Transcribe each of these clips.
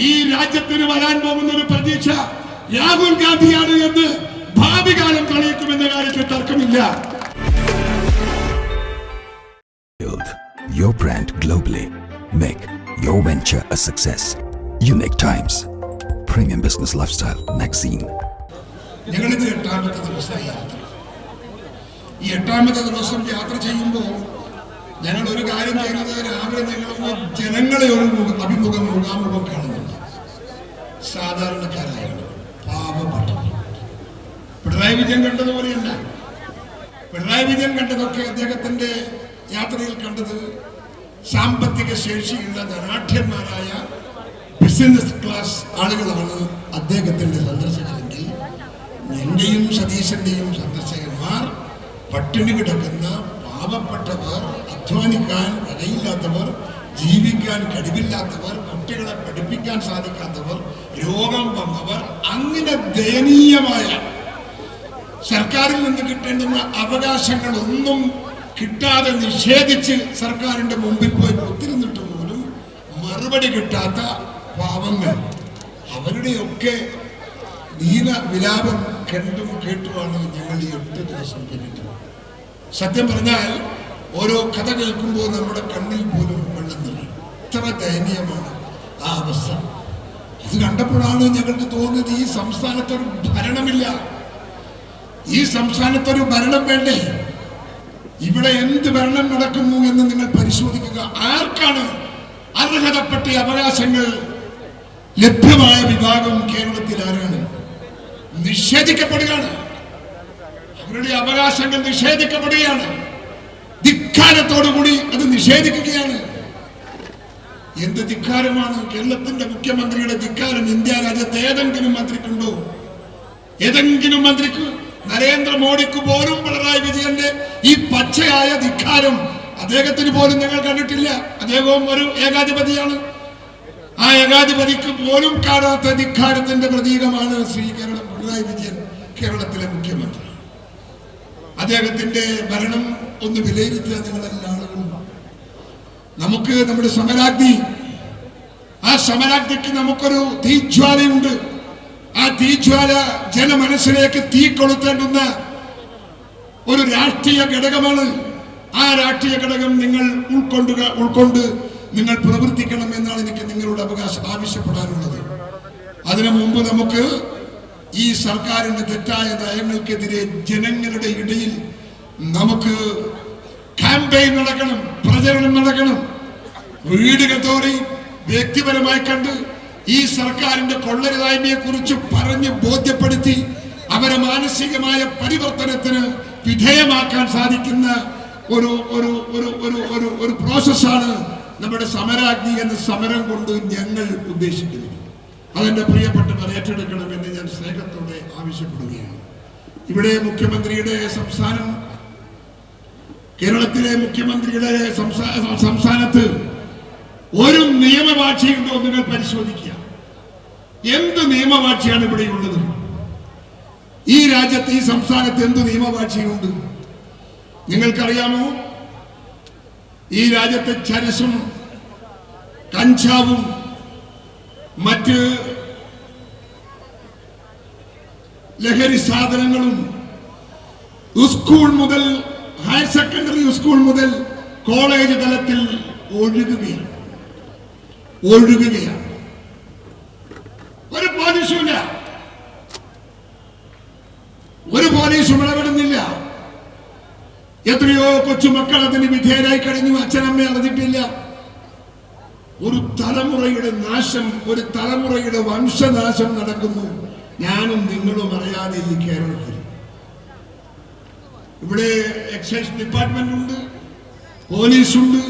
ഈ രാജ്യത്തിന് വരാൻ പോകുന്ന ഒരു പ്രതീക്ഷ രാഹുൽ ഗാന്ധിയാണ് എന്ന് ഭാവി കാലം തെളിയിക്കുമെന്ന കാര്യത്തിൽ തർക്കമില്ല your brand globally. Make your venture a success. Unique Times. Premium Business Lifestyle Magazine. ഞങ്ങളിത് എട്ടാമത്തെ ദിവസമായി യാത്ര ഈ എട്ടാമത്തെ ദിവസം യാത്ര ചെയ്യുമ്പോൾ ഞങ്ങൾ ഒരു കാര്യം ചെയ്യുന്നത് രാവിലെ ഞങ്ങൾ ജനങ്ങളെ ഒരു മുഖ- അഭിമുഖം മുഖാമുഖം കാണുന്നുണ്ട് സാധാരണക്കാരായ പാപപ്പെട്ടത് പിണറായി വിജയൻ കണ്ടതുപോലെയല്ല. പിണറായി വിജയൻ കണ്ടതൊക്കെ അദ്ദേഹത്തിന്റെ യാത്രയിൽ കണ്ടത് സാമ്പത്തിക ശേഷിയുള്ള ധനാഠ്യന്മാരായ ബിസിനസ് ക്ലാസ് ആളുകളാണ് അദ്ദേഹത്തിന്റെ സന്ദർശകരെങ്കിൽ എന്റെയും സതീശന്റെയും സന്ദർശകന്മാർ പട്ടിണി കിടക്കുന്ന പാവപ്പെട്ടവർ അധ്വാനിക്കാൻ കഴിയില്ലാത്തവർ ജീവിക്കാൻ കഴിവില്ലാത്തവർ കുട്ടികളെ പഠിപ്പിക്കാൻ സാധിക്കാത്തവർ രോഗം വന്നവർ അങ്ങനെ ദയനീയമായ സർക്കാരിൽ നിന്ന് കിട്ടേണ്ടുന്ന അവകാശങ്ങളൊന്നും കിട്ടാതെ നിഷേധിച്ച് സർക്കാരിന്റെ മുമ്പിൽ പോയി ഒത്തിരുന്നിട്ട് പോലും മറുപടി കിട്ടാത്ത പാവങ്ങൾ. അവരുടെയൊക്കെ നീല വിലാപം കണ്ടും കേട്ടുമാണ് ഞങ്ങൾ ഈ എട്ട് ദിവസം പിന്നിട്ടത്. സത്യം പറഞ്ഞാൽ ഓരോ കഥ കേൾക്കുമ്പോൾ നമ്മുടെ കണ്ണിൽ പോലും നിറയും ഇത്ര ദയനീയമാണ് ആ അവസ്ഥ. ഇത് കണ്ടപ്പോഴാണ് ഞങ്ങൾക്ക് തോന്നുന്നത് ഈ സംസ്ഥാനത്തൊരു ഭരണമില്ല. ഈ സംസ്ഥാനത്തൊരു ഭരണം വേണ്ടേ? ഇവിടെ എന്ത് ഭരണം നടക്കുന്നു എന്ന് നിങ്ങൾ പരിശോധിക്കുക. ആർക്കാണ് അർഹതപ്പെട്ട അവകാശങ്ങൾ? ലഭ്യമായ വിഭാഗം കേരളത്തിൽ ആരാണ്? നിഷേധിക്കപ്പെടുകയാണ്. അവരുടെ അവകാശങ്ങൾ നിഷേധിക്കപ്പെടുകയാണ്. ധിക്കാരത്തോടുകൂടി അത് നിഷേധിക്കുകയാണ്. എന്ത് ധിക്കാരമാണ്? കേരളത്തിന്റെ മുഖ്യമന്ത്രിയുടെ ധിക്കാരം ഇന്ത്യ രാജ്യത്ത് ഏതെങ്കിലും മന്ത്രിക്കുണ്ടോ? ഏതെങ്കിലും മന്ത്രിക്ക് നരേന്ദ്രമോദിക്ക് പോലും പിണറായി വിജയന്റെ ഈ പച്ചയായ ധിക്കാരം അദ്ദേഹത്തിന് പോലും ഞങ്ങൾ കണ്ടിട്ടില്ല. അദ്ദേഹവും ഒരു ഏകാധിപതിയാണ്. ആ ഏകാധിപതിക്ക് പോലും കാണാത്ത ധിക്കാരത്തിന്റെ പ്രതീകമാണ് ശ്രീ കേരളം പിണറായി വിജയൻ കേരളത്തിലെ മുഖ്യമന്ത്രി. അദ്ദേഹത്തിന്റെ ഭരണം ഒന്ന് വിലയിരുത്തുക നിങ്ങളെല്ലാം നമുക്ക് നമ്മുടെ സമരാഗ്നി ആ സമരാഗ്നിക്ക് നമുക്കൊരു തീജ്വാലയുണ്ട്. ആ തീജ്വാല ജനമനസ്സിലേക്ക് തീ കൊളുത്തേണ്ടുന്ന ഒരു രാഷ്ട്രീയ ഘടകമാണ്. ആ രാഷ്ട്രീയ ഘടകം നിങ്ങൾ ഉൾക്കൊണ്ടുക ഉൾക്കൊണ്ട് നിങ്ങൾ പ്രവർത്തിക്കണം എന്നാണ് എനിക്ക് നിങ്ങളുടെ അവകാശം ആവശ്യപ്പെടാനുള്ളത്. അതിനു മുമ്പ് നമുക്ക് ഈ സർക്കാരിന്റെ തെറ്റായ നയങ്ങൾക്കെതിരെ ജനങ്ങളുടെ ഇടയിൽ നമുക്ക് ക്യാമ്പയിൻ നടക്കണം. പ്രചരണം നടക്കണം. വീട് കത്തോറി വ്യക്തിപരമായി കണ്ട് ഈ സർക്കാരിന്റെ കൊള്ളരുതായ്മയെ കുറിച്ച് പറഞ്ഞ് ബോധ്യപ്പെടുത്തി അവരെ മാനസികമായ പരിവർത്തനത്തിന് വിധേയമാക്കാൻ സാധിക്കുന്ന ഒരു ഒരു ഒരു ഒരു ഒരു ഒരു പ്രോസസ്സാണ് നമ്മുടെ സമരാഗ്നി എന്ന സമരം കൊണ്ട് ഞങ്ങൾ ഉദ്ദേശിക്കുന്നത്. അതെന്റെ പ്രിയപ്പെട്ടവർ ഏറ്റെടുക്കണമെന്ന് ഞാൻ സ്നേഹത്തോടെ ആവശ്യപ്പെടുകയാണ്. ഇവിടെ മുഖ്യമന്ത്രിയുടെ സംസ്ഥാനം കേരളത്തിലെ മുഖ്യമന്ത്രിയുടെ സംസ്ഥാ- സംസ്ഥാനത്ത് ഒരു നിയമവാഴ്ചയുണ്ടോ നിങ്ങൾ പരിശോധിക്കുക. എന്ത് നിയമവാഴ്ചയാണ് ഇവിടെയുള്ളത്? ഈ രാജ്യത്ത് ഈ സംസ്ഥാനത്ത് എന്ത് നിയമവാഴ്ചയുണ്ട്? നിങ്ങൾക്കറിയാമോ? ഈ രാജ്യത്തെ ചരസും കഞ്ചാവും മറ്റ് ലഹരി സാധനങ്ങളും സ്കൂൾ മുതൽ ഹയർ സെക്കൻഡറി സ്കൂൾ മുതൽ കോളേജ് തലത്തിൽ ഒഴുകുകയാണ്. ഒഴുകുകയാണ്. ഒരു പോലീസുമില്ല ഒരു പോലീസും ഇടപെടുന്നില്ല. എത്രയോ കൊച്ചുമക്കൾ അതിന് വിധേയരായി കഴിഞ്ഞു. അച്ഛനമ്മ അറിഞ്ഞിട്ടില്ല. ഒരു തലമുറയുടെ നാശം ഒരു തലമുറയുടെ വംശനാശം നടക്കുന്നു. ഞാനും നിങ്ങളും അറിയാതെ ഈ കേരളത്തിൽ ഇവിടെ എക്സൈസ് ഡിപ്പാർട്ട്മെന്റ് ഉണ്ട് പോലീസുണ്ട്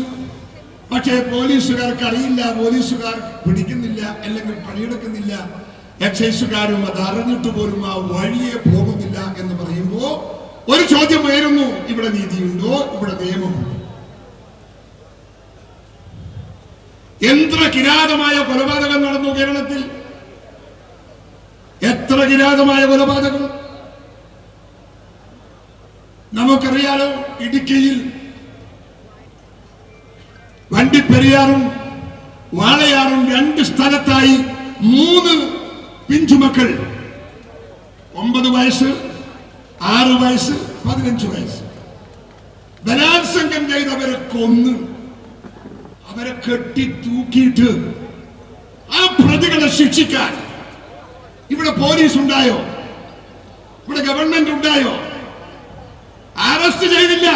പക്ഷേ പോലീസുകാർക്ക് അറിയില്ല പോലീസുകാർ പിടിക്കുന്നില്ല അല്ലെങ്കിൽ പണിയെടുക്കുന്നില്ല. എക്സൈസുകാരും അത് അറിഞ്ഞിട്ട് പോലും ആ വഴിയെ പോകുന്നില്ല എന്ന് പറയുമ്പോ ഒരു ചോദ്യം ഉയരുന്നു ഇവിടെ നീതിയുണ്ടോ ഇവിടെ നിയമമുണ്ടോ? എത്ര കിരാതമായ കൊലപാതകം നടന്നു കേരളത്തിൽ? എത്ര കിരാതമായ കൊലപാതകം? നമുക്കറിയാലോ ഇടുക്കിയിൽ വണ്ടിപ്പെരിയാറും വാളയാറും രണ്ട് സ്ഥലത്തായി മൂന്ന് പിഞ്ചുമക്കൾ. ഒമ്പത് വയസ്സ് ആറ് വയസ്സ് പതിനഞ്ച് വയസ്സ്. ബലാത്സംഗം ചെയ്തവരെ കൊന്ന് അവരെ കെട്ടി തൂക്കിയിട്ട് ആ പ്രതികളെ ശിക്ഷിക്കാൻ ഇവിടെ പോലീസ് ഉണ്ടായോ ഇവിടെ ഗവൺമെന്റ് ഉണ്ടായോ? അറസ്റ്റ് ചെയ്തില്ല.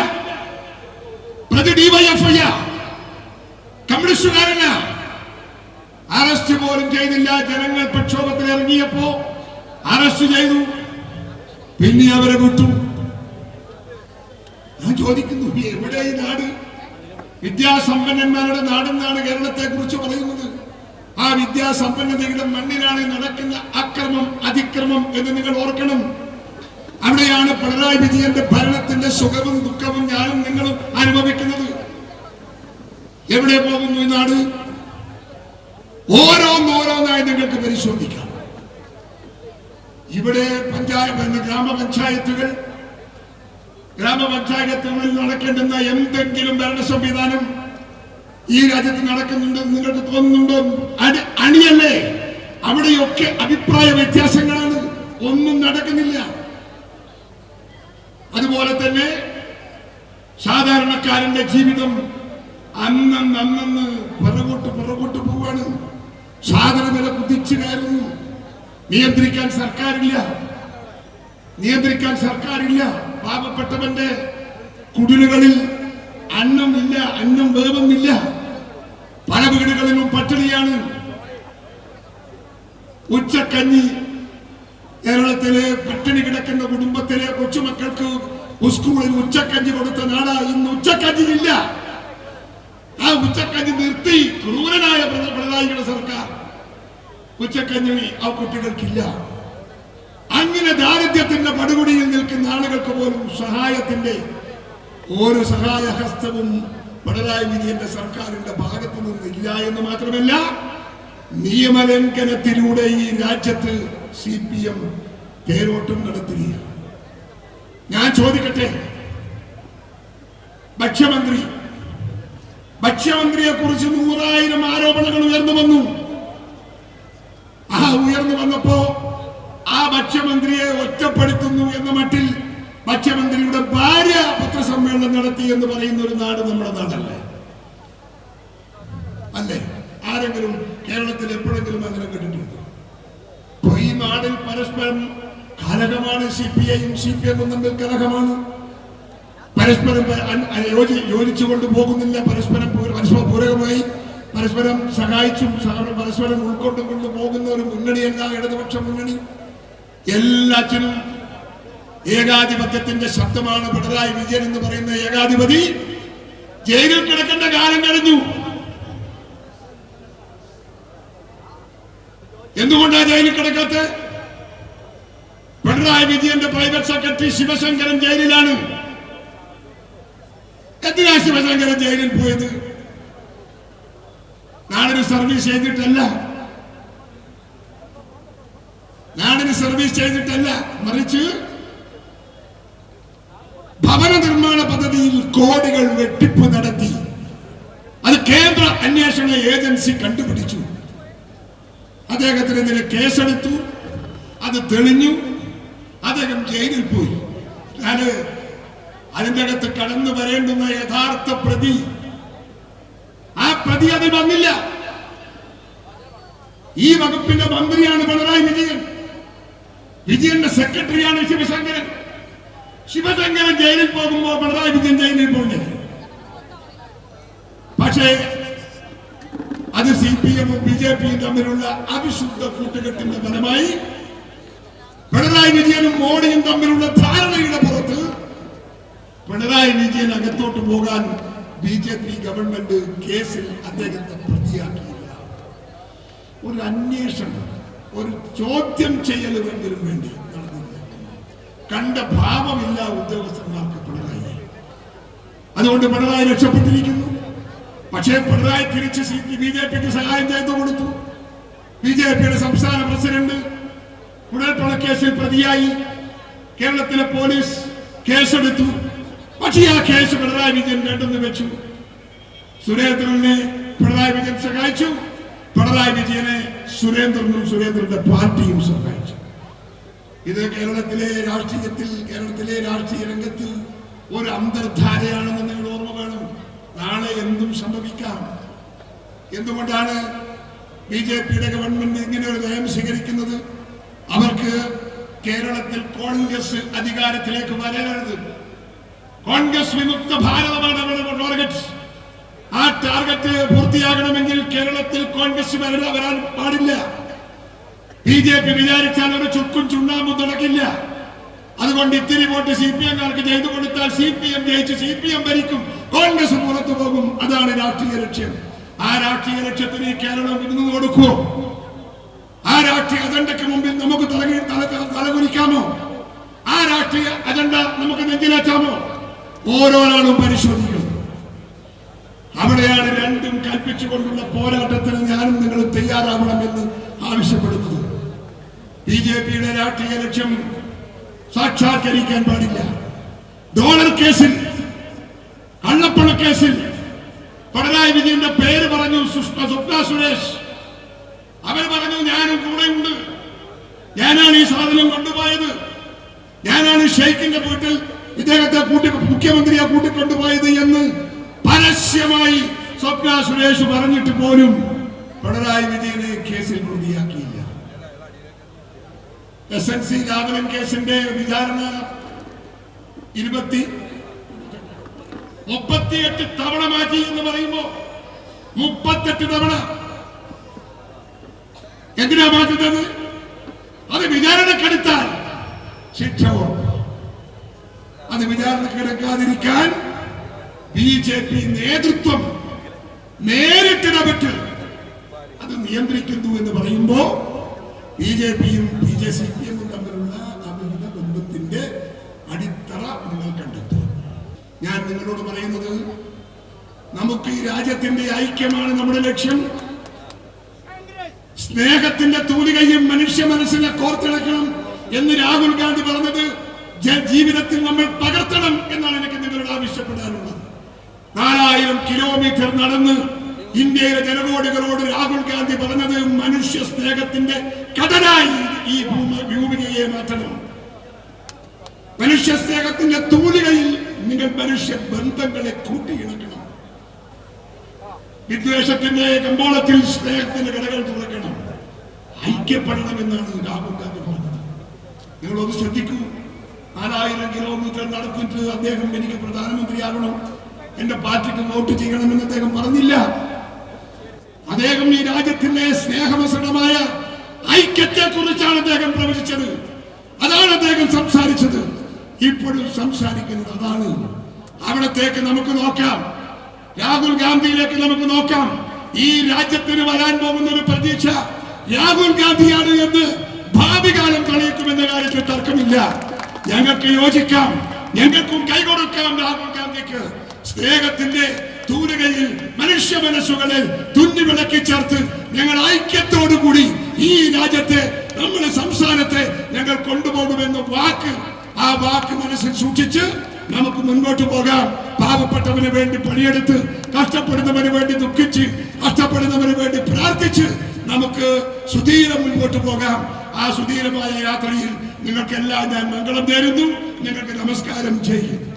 പ്രതി ഡിവൈഎഫ്ഐ കമ്മ്യൂണിസ്റ്റുകാരന് അറസ്റ്റ് പോലും ചെയ്തില്ല. ജനങ്ങൾ പ്രക്ഷോഭത്തിൽ ഇറങ്ങിയപ്പോ അറസ്റ്റ് ചെയ്തു. പിന്നെ അവരെ വിട്ടു. ഞാൻ ചോദിക്കുന്നു എവിടെ ഈ നാട്? വിദ്യാസമ്പന്നന്മാരുടെ നാടെന്നാണ് കേരളത്തെ കുറിച്ച് പറയുന്നത്? ആ വിദ്യാസമ്പന്നതയുടെ മണ്ണിലാണ് നടക്കുന്ന അക്രമം അതിക്രമം എന്ന് നിങ്ങൾ ഓർക്കണം. അവിടെയാണ് പിണറായി വിജയന്റെ ഭരണത്തിന്റെ സുഖവും ദുഃഖവും ഞാനും നിങ്ങളും അനുഭവിക്കുന്നത്. എവിടെ പോകുന്നു ഈ നാട്? ഓരോന്നോരോന്നായി നിങ്ങൾക്ക് പരിശോധിക്കാം. ഇവിടെ പഞ്ചായത്ത് ഗ്രാമപഞ്ചായത്തുകൾ ഗ്രാമപഞ്ചായത്തുകളിൽ നടക്കേണ്ടുന്ന എന്തെങ്കിലും ഭരണ സംവിധാനം ഈ രാജ്യത്ത് നടക്കുന്നുണ്ട് നിങ്ങൾക്ക് തോന്നുന്നുണ്ടോ? അടി അണിയല്ലേ? അവിടെയൊക്കെ അഭിപ്രായ വ്യത്യാസങ്ങളാണ്. ഒന്നും നടക്കുന്നില്ല. അതുപോലെ തന്നെ സാധാരണക്കാരന്റെ ജീവിതം അന്നന്ന് അന്നന്ന് പിറകോട്ട് പിറകോട്ട് പോവാണ്. സാധന വില കുതിച്ചു കയറുന്നു. നിയന്ത്രിക്കാൻ സർക്കാരില്ല. നിയന്ത്രിക്കാൻ സർക്കാരില്ല. പാവപ്പെട്ടവന്റെ കുടിലുകളിൽ അന്നമില്ല അന്നം വേവുന്നില്ല. പല വീടുകളിലും പട്ടിണിയാണ്. ഉച്ചക്കഞ്ഞി കേരളത്തിലെ പട്ടിണി കിടക്കുന്ന കുടുംബത്തിലെ കൊച്ചുമക്കൾക്ക് സ്കൂളിൽ ഉച്ചക്കഞ്ഞി കൊടുത്ത നാടാ ഇന്ന് ഉച്ചക്കഞ്ഞി ഇല്ല. ആ ഉച്ചക്കഞ്ഞി നിർത്തി ക്രൂരനായ പിണ- പിണറായിയുടെ സർക്കാർ. ഉച്ചക്കഞ്ഞി ആ കുട്ടികൾക്കില്ല. അങ്ങനെ ദാരിദ്ര്യത്തിന്റെ പടുകുടിയിൽ നിൽക്കുന്ന ആളുകൾക്ക് പോലും സഹായത്തിന്റെ ഒരു സഹായഹസ്തവും പിണറായി വിജയന്റെ സർക്കാരിന്റെ ഭാഗത്തു നിന്നില്ല എന്ന് മാത്രമല്ല നിയമലംഘനത്തിലൂടെ ഈ രാജ്യത്ത് സി പി എം തേരോട്ടം നടത്തുകയാണ്. ഞാൻ ചോദിക്കട്ടെ? ഭക്ഷ്യമന്ത്രി ഭക്ഷ്യമന്ത്രിയെ കുറിച്ച് നൂറായിരം ആരോപണങ്ങൾ ഉയർന്നു വന്നു. ആ ഉയർന്നു വന്നപ്പോ ആ ഭക്ഷ്യമന്ത്രിയെ ഒറ്റപ്പെടുത്തുന്നു എന്ന മട്ടിൽ ഭക്ഷ്യമന്ത്രിയുടെ ഭാര്യ പത്രസമ്മേളനം നടത്തി എന്ന് പറയുന്ന ഒരു നാട് നമ്മുടെ നാടല്ലേ? പരസ്പരം കലഹമാണ് സി പി ഐയും സി പി എമ്മും തമ്മിൽ കലഹമാണ് പരസ്പരം യോജിച്ചുകൊണ്ട് പോകുന്നില്ല. പരസ്പരം പരസ്പര പൂരകമായി പരസ്പരം സഹായിച്ചും സഹ- പരസ്പരം ഉൾക്കൊണ്ടും കൊണ്ട് പോകുന്ന ഒരു മുന്നണിയല്ല ഇടതുപക്ഷ മുന്നണി. എല്ലാറ്റിനും ഏകാധിപത്യത്തിന്റെ ശബ്ദമാണ് പിണറായി വിജയൻ എന്ന് പറയുന്ന ഏകാധിപതി ജയിലിൽ കിടക്കേണ്ട കാലം കഴിഞ്ഞു. എന്തുകൊണ്ടാണ് ജയിലിൽ കിടക്കാത്ത? പിണറായി വിജയന്റെ പ്രൈവറ്റ് സെക്രട്ടറി ശിവശങ്കരൻ ജയിലിലാണ്. എന്തിനാ ശിവശങ്കരൻ ജയിലിൽ പോയത്? നാടിന് സർവീസ് ചെയ്തിട്ടല്ല. നാടിന് സർവീസ് ചെയ്തിട്ടല്ല. മറിച്ച് ഭവന നിർമ്മാണ പദ്ധതിയിൽ കോടികൾ വെട്ടിപ്പ് നടത്തി. അത് കേന്ദ്ര അന്വേഷണ ഏജൻസി കണ്ടുപിടിച്ചു. അദ്ദേഹത്തിനെതിരെ കേസെടുത്തു. അത് തെളിഞ്ഞു. അദ്ദേഹം ജയിലിൽ പോയി. ഞാൻ അതിന്റെ അകത്ത് കടന്നു വരേണ്ടുന്ന യഥാർത്ഥ പ്രതി. ആ പ്രതി അതിൽ വന്നില്ല. ഈ വകുപ്പിന്റെ മന്ത്രിയാണ് പിണറായി വിജയൻ. വിജയന്റെ സെക്രട്ടറിയാണ് ശിവശങ്കരൻ. ശിവശങ്കരൻ ജയിലിൽ പോകുമ്പോ പിണറായി വിജയൻ ജയിലിൽ പോകുന്നത് പക്ഷേ അത് സി പി എമ്മും ബി ജെ പിയും തമ്മിലുള്ള അവിശുദ്ധ കൂട്ടുകെട്ടിന്റെ ഫലമായി പിണറായി വിജയനും മോഡിയും തമ്മിലുള്ള ധാരണയുടെ പുറത്ത് പിണറായി വിജയൻ അകത്തോട്ട് പോകാൻ ബി ജെ പി ഗവൺമെന്റ് കേസിൽ അദ്ദേഹത്തെ പ്രതിയാക്കിയില്ല. ഒരു അന്വേഷണം ഒരു ചോദ്യം ചെയ്യലുമെങ്കിലും വേണ്ടി നടന്നില്ല. കണ്ട ഭാവമില്ല ഉദ്യോഗസ്ഥന്മാർക്ക് പിണറായി അതുകൊണ്ട് പിണറായി രക്ഷപ്പെട്ടിരിക്കുന്നു. പക്ഷേ പിണറായി തിരിച്ച് ബി ജെ പിക്ക് സഹായം ചെയ്തു കൊടുത്തു. ബി ജെ പിയുടെ സംസ്ഥാന പ്രസിഡന്റ് കുഴൽപ്പണക്കേസിൽ പ്രതിയായി. കേരളത്തിലെ പോലീസ് കേസെടുത്തു. പക്ഷേ ആ കേസ് പിണറായി വിജയൻ വേണ്ടെന്ന് വെച്ചു. സുരേന്ദ്രനെ പിണറായി വിജയൻ സഹായിച്ചു. പിണറായി വിജയനെ സുരേന്ദ്രനും സുരേന്ദ്രന്റെ പാർട്ടിയും സഹായിച്ചു. ഇത് കേരളത്തിലെ രാഷ്ട്രീയത്തിൽ കേരളത്തിലെ രാഷ്ട്രീയ രംഗത്തിൽ ഒരു അന്തർധാരയാണെന്ന് നിങ്ങൾ ഓർമ്മ വേണം. നാളെ എന്തും സംഭവിക്കാം. എന്തുകൊണ്ടാണ് ബി ജെ പിയുടെ ഗവൺമെന്റ് ഇങ്ങനെ ഒരു നയം സ്വീകരിക്കുന്നത്? അവർക്ക് കേരളത്തിൽ കോൺഗ്രസ് അധികാരത്തിലേക്ക് വരരുത്. കോൺഗ്രസ് വിമുക്ത ഭാരതമാണ് അവരുടെ ടാർഗറ്റ് ആ ടാർഗറ്റ് പൂർത്തിയാകണമെങ്കിൽ കേരളത്തിൽ കോൺഗ്രസ് വരാൻ പാടില്ല. ബി ജെ പി വിചാരിച്ചാൽ ഒരു ചുക്കും ചുണ്ണാമ്പും തുടക്കില്ല. അതുകൊണ്ട് ഇത്തിരി വോട്ട് സി പി എംകാർക്ക് ചെയ്തു കൊടുത്താൽ സി പി എം ജയിച്ച് സി പി എം ഭരിക്കും. കോൺഗ്രസ് പുറത്തു പോകും. അതാണ് രാഷ്ട്രീയ ലക്ഷ്യം. ആ രാഷ്ട്രീയ ലക്ഷ്യത്തിന് കേരളം ഇരുന്ന് കൊടുക്കുമോ രാഷ്ട്രീയ അജണ്ടയ്ക്ക് മുമ്പിൽ നമുക്ക് തലകി തല- തല- തലകുനിക്കാമോ? ആ രാഷ്ട്രീയ അജണ്ട നമുക്ക് നെഞ്ചിലേറ്റാമോ? ഓരോ ഓരോരാളും പരിശോധിക്കും. അവിടെയാണ് രണ്ടും കൽപ്പിച്ചുകൊണ്ടുള്ള പോരാട്ടത്തിന് ഞാനും നിങ്ങൾ തയ്യാറാവണം എന്ന് ആവശ്യപ്പെടുന്നത്. ബി ജെ പിയുടെ രാഷ്ട്രീയ ലക്ഷ്യം സാക്ഷാത്കരിക്കാൻ പാടില്ല. ഡോളർ കേസിൽ കള്ളപ്പണ കേസിൽ പിണറായി വിജയന്റെ പേര് പറഞ്ഞു സുഷ്മ സ്വപ്ന സുരേഷ്. അവർ പറഞ്ഞു ഞാനും കൂടെയുണ്ട്. ഞാനാണ് ഈ സാധനം കൊണ്ടുപോയത്. ഞാനാണ് ഷെയ്ഖിന്റെ വീട്ടിൽ ഇദ്ദേഹത്തെ കൂട്ടി മുഖ്യമന്ത്രിയെ കൂട്ടിക്കൊണ്ടുപോയത് എന്ന് പരസ്യമായി സ്വപ്ന സുരേഷ് പറഞ്ഞിട്ട് പോലും പിണറായി വിജയനെ കേസിൽ പ്രതിയാക്കിയില്ല. എസ് എൻ സി രാഘവൻ കേസിന്റെ വിചാരണ ഇരുപത്തി മുപ്പത്തിയെട്ട് തവണ മാറ്റി എന്ന് പറയുമ്പോ മുപ്പത്തെട്ട് തവണ എന്തിനാ മാറ്റുന്നത് അത് വിചാരണക്കെടുത്താൽ ശിക്ഷ. അത് വിചാരണക്കെടുക്കാതിരിക്കാൻ ബി ജെ പി നേതൃത്വം നേരിട്ടിടപെട്ട് അത് നിയന്ത്രിക്കുന്നു എന്ന് പറയുമ്പോ ബി ജെ പിയും ബി ജെ സി പി എമ്മും തമ്മിലുള്ള അവിഹിത ബന്ധത്തിന്റെ അടിത്തറ നിങ്ങൾ കണ്ടെത്തും ഞാൻ നിങ്ങളോട് പറയുന്നത് നമുക്ക് ഈ രാജ്യത്തിന്റെ ഐക്യമാണ് നമ്മുടെ ലക്ഷ്യം. സ്നേഹത്തിന്റെ തൂലികയും മനുഷ്യ മനസ്സിനെ കോർത്തിണക്കണം എന്ന് രാഹുൽ ഗാന്ധി പറഞ്ഞത് ജീവിതത്തിൽ നമ്മൾ പകർത്തണം എന്നാണ് എനിക്ക് നിങ്ങളോട് ആവശ്യപ്പെടാനുള്ളത്. നാലായിരം കിലോമീറ്റർ നടന്ന് ഇന്ത്യയിലെ ജനകോടികളോട് രാഹുൽ ഗാന്ധി പറഞ്ഞത് മനുഷ്യ സ്നേഹത്തിന്റെ കടലായി ഈ ഭൂമി ഭൂമികയെ മാറ്റണം. മനുഷ്യ സ്നേഹത്തിന്റെ തൂലികയിൽ നിങ്ങൾ മനുഷ്യ ബന്ധങ്ങളെ കൂട്ടിയിണക്കണം. വിദ്വേഷത്തിന്റെ കമ്പോളത്തിൽ സ്നേഹത്തിന്റെ കടകൾ തുറക്കണം. ഐക്യപ്പെടണം എന്നാണ് രാഹുൽ ഗാന്ധി പറഞ്ഞത്. നിങ്ങളൊന്ന് ശ്രദ്ധിക്കൂ. നാലായിരം കിലോമീറ്റർ നടത്തിയിട്ട് അദ്ദേഹം എനിക്ക് പ്രധാനമന്ത്രിയാകണം. എന്റെ പാർട്ടിക്ക് വോട്ട് ചെയ്യണമെന്ന് അദ്ദേഹം പറഞ്ഞില്ല. അദ്ദേഹം ഈ രാജ്യത്തിന്റെ സ്നേഹമസൃണമായ ഐക്യത്തെ കുറിച്ചാണ് അദ്ദേഹം പ്രവചിച്ചത്. അതാണ് അദ്ദേഹം സംസാരിച്ചത്. ഇപ്പോഴും സംസാരിക്കുന്നത് അതാണ്. അവിടത്തേക്ക് നമുക്ക് നോക്കാം. രാഹുൽ ഗാന്ധിയിലേക്ക് നമുക്ക് നോക്കാം. ഈ രാജ്യത്തിന് വരാൻ പോകുന്ന ഒരു പ്രതീക്ഷ രാഹുൽ ഗാന്ധിയാണ് എന്ന് ഭാവി കാലം തെളിയിക്കുമെന്ന കാര്യത്തിൽ തർക്കമില്ല. ഞങ്ങൾക്ക് യോജിക്കാം. ഞങ്ങൾക്കും കൈകൊടുക്കാം രാഹുൽ ഗാന്ധിക്ക്. സ്നേഹത്തിന്റെ തൂലികയിൽ മനുഷ്യ മനസ്സുകളെ തുന്നി വിളക്കി ചേർത്ത് ഞങ്ങൾ ഐക്യത്തോടുകൂടി ഈ രാജ്യത്തെ നമ്മുടെ സംസ്ഥാനത്തെ ഞങ്ങൾ കൊണ്ടുപോകുമെന്ന വാക്ക് ആ വാക്ക് മനസ്സിൽ സൂക്ഷിച്ച് നമുക്ക് മുന്നോട്ട് പോകാം. പാവപ്പെട്ടവന് വേണ്ടി പണിയെടുത്ത് കഷ്ടപ്പെടുന്നവന് വേണ്ടി ദുഃഖിച്ച് കഷ്ടപ്പെടുന്നവന് വേണ്ടി പ്രാർത്ഥിച്ച് നമുക്ക് സുധീരം മുൻപോട്ട് പോകാം. ആ സുധീരമായ യാത്രയിൽ നിങ്ങൾക്കെല്ലാം ഞാൻ മംഗളം നേരുന്നു. നിങ്ങൾക്ക് നമസ്കാരം ചെയ്യും